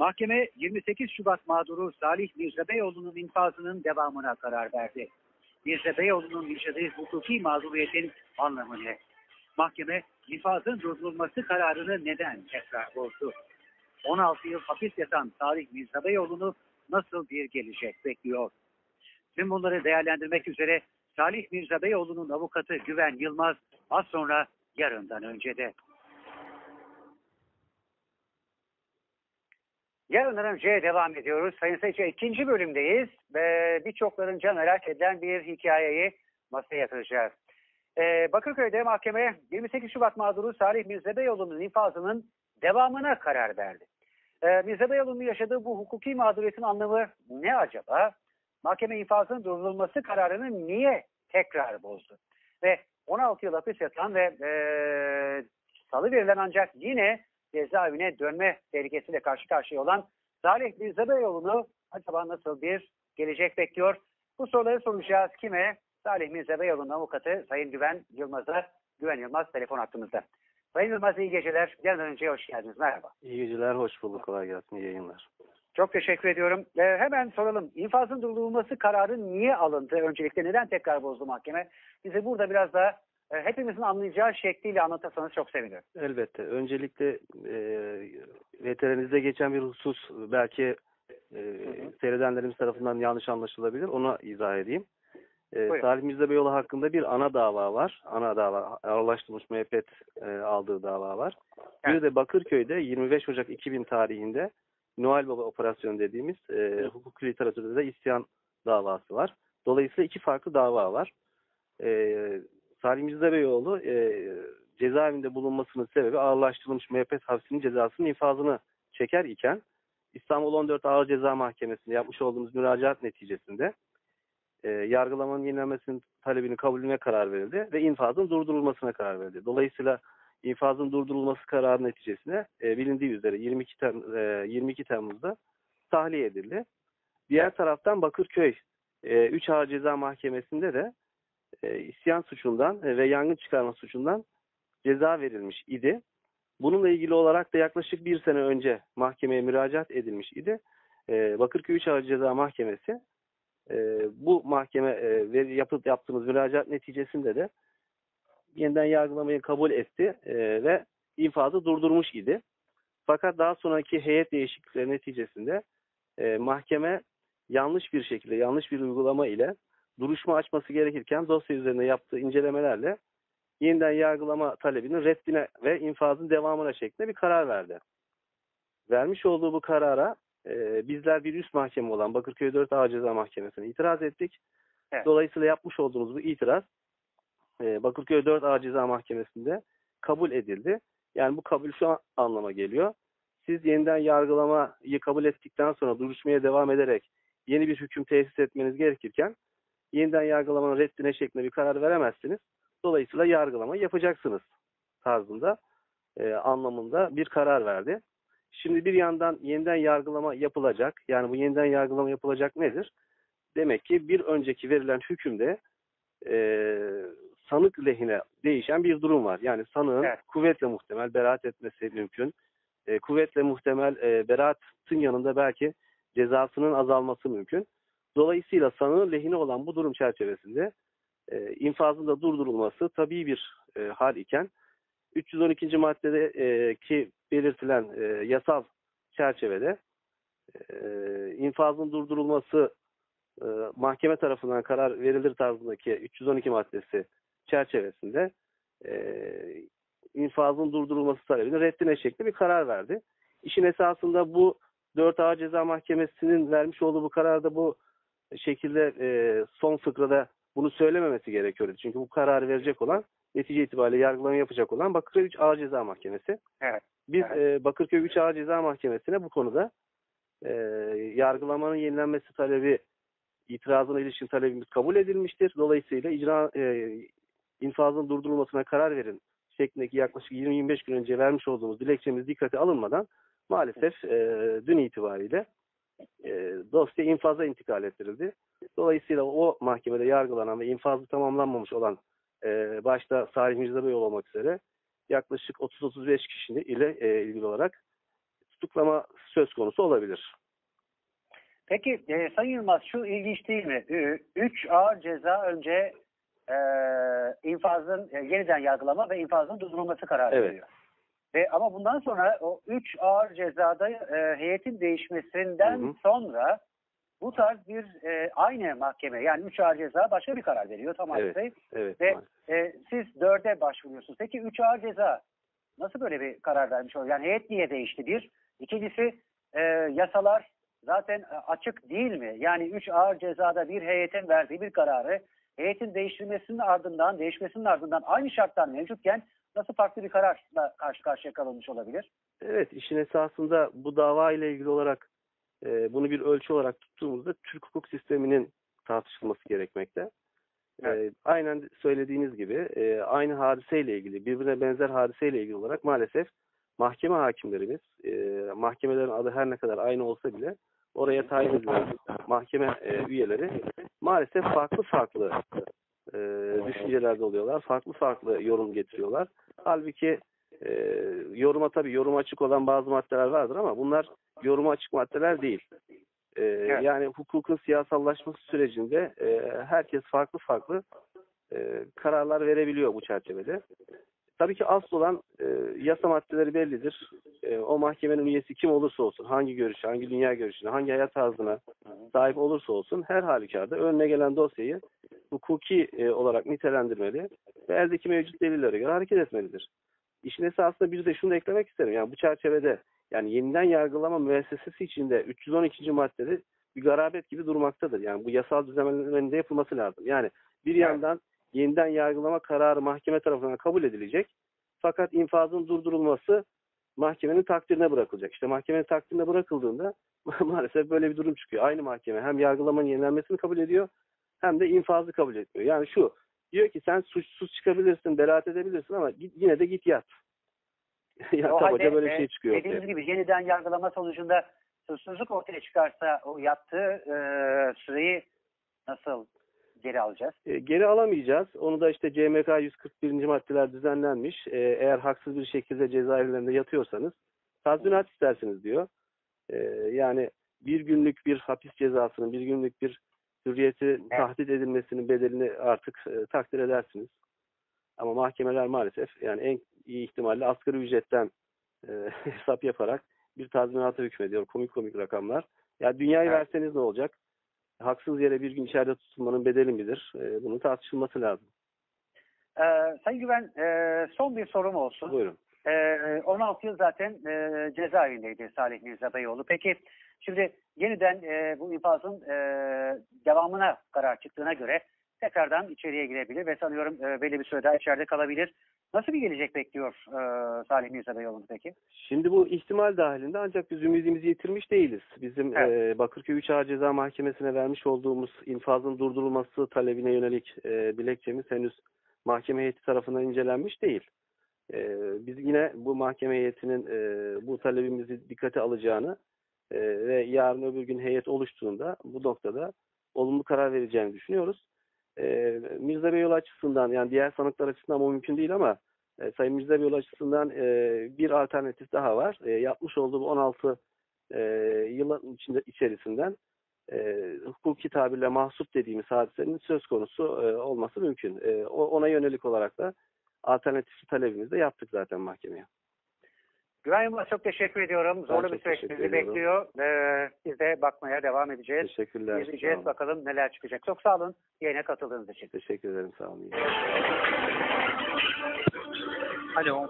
Mahkeme 28 Şubat mağduru Salih Mirza Beyoğlu'nun infazının devamına karar verdi. Mirza Beyoğlu'nun yaşadığı hukuki mağduriyetin anlamı ne? Mahkeme infazın durdurulması kararını neden tekrar bozdu? 16 yıl hapis yatan Salih Mirza Beyoğlu'nu nasıl bir gelecek bekliyor? Tüm bunları değerlendirmek üzere Salih Mirza Beyoğlu'nun avukatı Güven Yılmaz az sonra yarından önce de. Yarından önce devam ediyoruz. Sayın Seyirci ikinci bölümdeyiz ve birçoklarınca merak edilen bir hikayeyi masaya yatıracağız. Ee, Bakırköy'de mahkeme 28 Şubat mağduru Salih Mirza Beyoğlu'nun infazının devamına karar verdi. Ee, Mirza Beyoğlu'nun yaşadığı bu hukuki mağduriyetin anlamı ne acaba? Mahkeme infazın durdurulması kararını niye tekrar bozdu? Ve 16 yıl hapis yatan ve e, salı verilen ancak yine cezaevine dönme tehlikesiyle karşı karşıya olan Salih Mirza Beyoğlu'nu acaba nasıl bir gelecek bekliyor? Bu soruları soracağız kime? Salih Mirza Beyoğlu'nun avukatı Sayın Güven Yılmaz'a. Güven Yılmaz telefon hattımızda. Sayın Yılmaz iyi geceler. Gelmeden önce hoş geldiniz. Merhaba. İyi geceler, hoş bulduk. Kolay gelsin, iyi yayınlar. Çok teşekkür ediyorum. Ee, hemen soralım. İnfazın durdurulması kararı niye alındı? Öncelikle neden tekrar bozdu mahkeme? Bize burada biraz da e, hepimizin anlayacağı şekliyle anlatırsanız çok sevinirim. Elbette. Öncelikle e, veterininizde geçen bir husus belki e, seyredenlerimiz tarafından yanlış anlaşılabilir. Onu izah edeyim. E, Buyurun. Salih Mirza Beyoğlu hakkında bir ana dava var. Ana dava, ağırlaştırılmış müebbet e, aldığı dava var. Bir Evet. de Bakırköy'de 25 Ocak 2000 tarihinde Noel Baba operasyonu dediğimiz e, hukuk literatürde de isyan davası var. Dolayısıyla iki farklı dava var. E, Salim Mirza Beyoğlu e, cezaevinde bulunmasının sebebi ağırlaştırılmış müebbet hapsinin cezasının infazını çeker iken İstanbul 14 Ağır Ceza Mahkemesi'nde yapmış olduğumuz müracaat neticesinde e, yargılamanın yenilenmesinin talebini kabulüne karar verildi ve infazın durdurulmasına karar verildi. Dolayısıyla infazın durdurulması kararı neticesinde e, bilindiği üzere 22, Tem, e, 22 Temmuz'da tahliye edildi. Diğer taraftan Bakırköy e, 3 Ağır Ceza Mahkemesi'nde de e, isyan suçundan e, ve yangın çıkarma suçundan ceza verilmiş idi. Bununla ilgili olarak da yaklaşık bir sene önce mahkemeye müracaat edilmiş idi. E, Bakırköy 3 Ağır Ceza Mahkemesi e, bu mahkeme e, yapıp yaptığımız müracaat neticesinde de yeniden yargılamayı kabul etti ve infazı durdurmuş idi. Fakat daha sonraki heyet değişiklikleri neticesinde mahkeme yanlış bir şekilde, yanlış bir uygulama ile duruşma açması gerekirken dosya üzerinde yaptığı incelemelerle yeniden yargılama talebinin reddine ve infazın devamına şeklinde bir karar verdi. Vermiş olduğu bu karara e, bizler bir üst mahkeme olan Bakırköy 4 Ağır Ceza Mahkemesi'ne itiraz ettik. Evet. Dolayısıyla yapmış olduğumuz bu itiraz e, Bakırköy 4 Ağır Ceza Mahkemesi'nde kabul edildi. Yani bu kabul şu an anlama geliyor. Siz yeniden yargılamayı kabul ettikten sonra duruşmaya devam ederek yeni bir hüküm tesis etmeniz gerekirken yeniden yargılamanın reddine şeklinde bir karar veremezsiniz. Dolayısıyla yargılama yapacaksınız tarzında e, anlamında bir karar verdi. Şimdi bir yandan yeniden yargılama yapılacak. Yani bu yeniden yargılama yapılacak nedir? Demek ki bir önceki verilen hükümde e, sanık lehine değişen bir durum var. Yani sanığın Evet. kuvvetle muhtemel beraat etmesi mümkün. E, kuvvetle muhtemel e, beraatın yanında belki cezasının azalması mümkün. Dolayısıyla sanığın lehine olan bu durum çerçevesinde e, infazın da durdurulması tabii bir e, hal iken 312. maddede e, ki belirtilen e, yasal çerçevede e, infazın durdurulması e, mahkeme tarafından karar verilir tarzındaki 312 maddesi çerçevesinde e, infazın durdurulması talebini reddine şekli bir karar verdi. İşin esasında bu 4 Ağır Ceza Mahkemesi'nin vermiş olduğu bu kararda bu şekilde e, son fıkrada bunu söylememesi gerekiyordu. Çünkü bu kararı verecek olan netice itibariyle yargılama yapacak olan Bakırköy 3 Ağır Ceza Mahkemesi. Evet. Biz Evet. e, Bakırköy 3 Ağır Ceza Mahkemesi'ne bu konuda e, yargılamanın yenilenmesi talebi itirazına ilişkin talebimiz kabul edilmiştir. Dolayısıyla icra e, infazın durdurulmasına karar verin şeklindeki yaklaşık 20-25 gün önce vermiş olduğumuz dilekçemiz dikkate alınmadan maalesef e, dün itibariyle e, dosya infaza intikal ettirildi. Dolayısıyla o mahkemede yargılanan ve infazı tamamlanmamış olan e, başta Salih Beyoğlu olmak üzere yaklaşık 30-35 kişi ile e, ilgili olarak tutuklama söz konusu olabilir. Peki e, Sayın Yılmaz şu ilginç değil mi? Ü- Üç ağır ceza önce e, infazın e, yeniden yargılama ve infazın durdurulması kararı Evet. veriyor. Ve ama bundan sonra o üç ağır cezada e, heyetin değişmesinden Hı hı. sonra bu tarz bir e, aynı mahkeme yani üç ağır ceza başka bir karar veriyor tamam Evet. Bey. Evet. Ve e, siz dörde başvuruyorsunuz. Peki üç ağır ceza nasıl böyle bir karar vermiş oluyor? Yani heyet niye değişti bir? İkincisi e, yasalar zaten açık değil mi? Yani üç ağır cezada bir heyetin verdiği bir kararı heyetin değiştirmesinin ardından, değişmesinin ardından aynı şartlar mevcutken nasıl farklı bir kararla karşı karşıya kalınmış olabilir? Evet, işin esasında bu dava ile ilgili olarak e, bunu bir ölçü olarak tuttuğumuzda Türk hukuk sisteminin tartışılması gerekmekte. Evet. E, aynen söylediğiniz gibi e, aynı hadiseyle ilgili, birbirine benzer hadiseyle ilgili olarak maalesef mahkeme hakimlerimiz, e, mahkemelerin adı her ne kadar aynı olsa bile oraya tayin edilen mahkeme e, üyeleri maalesef farklı farklı e, düşüncelerde oluyorlar. Farklı farklı yorum getiriyorlar. Halbuki e, yoruma tabii yorum açık olan bazı maddeler vardır ama bunlar yoruma açık maddeler değil. E, Yani hukukun siyasallaşması sürecinde e, herkes farklı farklı e, kararlar verebiliyor bu çerçevede. Tabii ki asıl olan e, yasa maddeleri bellidir. E, o mahkemenin üyesi kim olursa olsun, hangi görüşe, hangi dünya görüşüne, hangi hayat tarzına sahip olursa olsun her halükarda önüne gelen dosyayı hukuki e, olarak nitelendirmeli ve eldeki mevcut delillere göre hareket etmelidir. İşin esasında bir de şunu da eklemek isterim. Yani bu çerçevede yani yeniden yargılama müessesesi içinde 312. maddede bir garabet gibi durmaktadır. Yani bu yasal düzenlemenin de yapılması lazım. Yani bir Evet. yandan yeniden yargılama kararı mahkeme tarafından kabul edilecek. Fakat infazın durdurulması mahkemenin takdirine bırakılacak. İşte mahkemenin takdirine bırakıldığında maalesef böyle bir durum çıkıyor. Aynı mahkeme hem yargılamanın yenilenmesini kabul ediyor hem de infazı kabul etmiyor. Yani şu diyor ki sen suçsuz çıkabilirsin, beraat edebilirsin ama git, yine de git yat. ya halde, böyle bir e, şey çıkıyor. Dediğiniz gibi yeniden yargılama sonucunda suçsuzluk ortaya çıkarsa o yattığı e, süreyi nasıl geri alacağız? E, geri alamayacağız. Onu da işte CMK 141. maddeler düzenlenmiş. E, eğer haksız bir şekilde cezaevlerinde yatıyorsanız tazminat istersiniz diyor. E, yani bir günlük bir hapis cezasının, bir günlük bir hürriyeti tahdit edilmesinin bedelini artık e, takdir edersiniz. Ama mahkemeler maalesef yani en iyi ihtimalle asgari ücretten e, hesap yaparak bir tazminata hükmediyor. Komik komik rakamlar. Ya dünyayı Evet. verseniz ne olacak? haksız yere bir gün içeride tutulmanın bedeli midir? E, bunun tartışılması lazım. E, Sayın Güven e, son bir sorum olsun. Buyurun. E, 16 yıl zaten e, cezaevindeydi Salih Mirza Beyoğlu. Peki şimdi yeniden e, bu infazın e, devamına karar çıktığına göre tekrardan içeriye girebilir ve sanıyorum e, belli bir süre daha içeride kalabilir. Nasıl bir gelecek bekliyor e, Salih Mirza Beyoğlu'nu peki? Şimdi bu ihtimal dahilinde ancak biz ümidimizi yitirmiş değiliz. Bizim Evet. e, Bakırköy 3 Ağır Ceza Mahkemesi'ne vermiş olduğumuz infazın durdurulması talebine yönelik e, dilekçemiz henüz mahkeme heyeti tarafından incelenmiş değil. E, biz yine bu mahkeme heyetinin e, bu talebimizi dikkate alacağını e, ve yarın öbür gün heyet oluştuğunda bu noktada olumlu karar vereceğini düşünüyoruz. E, Mirza Beyoğlu açısından yani diğer sanıklar açısından bu mümkün değil ama e, Sayın Mirza Beyoğlu açısından e, bir alternatif daha var. E, yapmış olduğu bu 16 e, yılın içinde içerisinden e, hukuki tabirle mahsup dediğimiz hadisenin söz konusu e, olması mümkün. E, ona yönelik olarak da alternatif talebimizi de yaptık zaten mahkemeye. Güven Yılmaz çok teşekkür ediyorum. Zorlu çok bir süreç bizi bekliyor. Ee, biz de bakmaya devam edeceğiz. Teşekkürler. İzleyeceğiz bakalım neler çıkacak. Çok sağ olun yayına katıldığınız için. Teşekkür ederim. Sağ olun. Alo.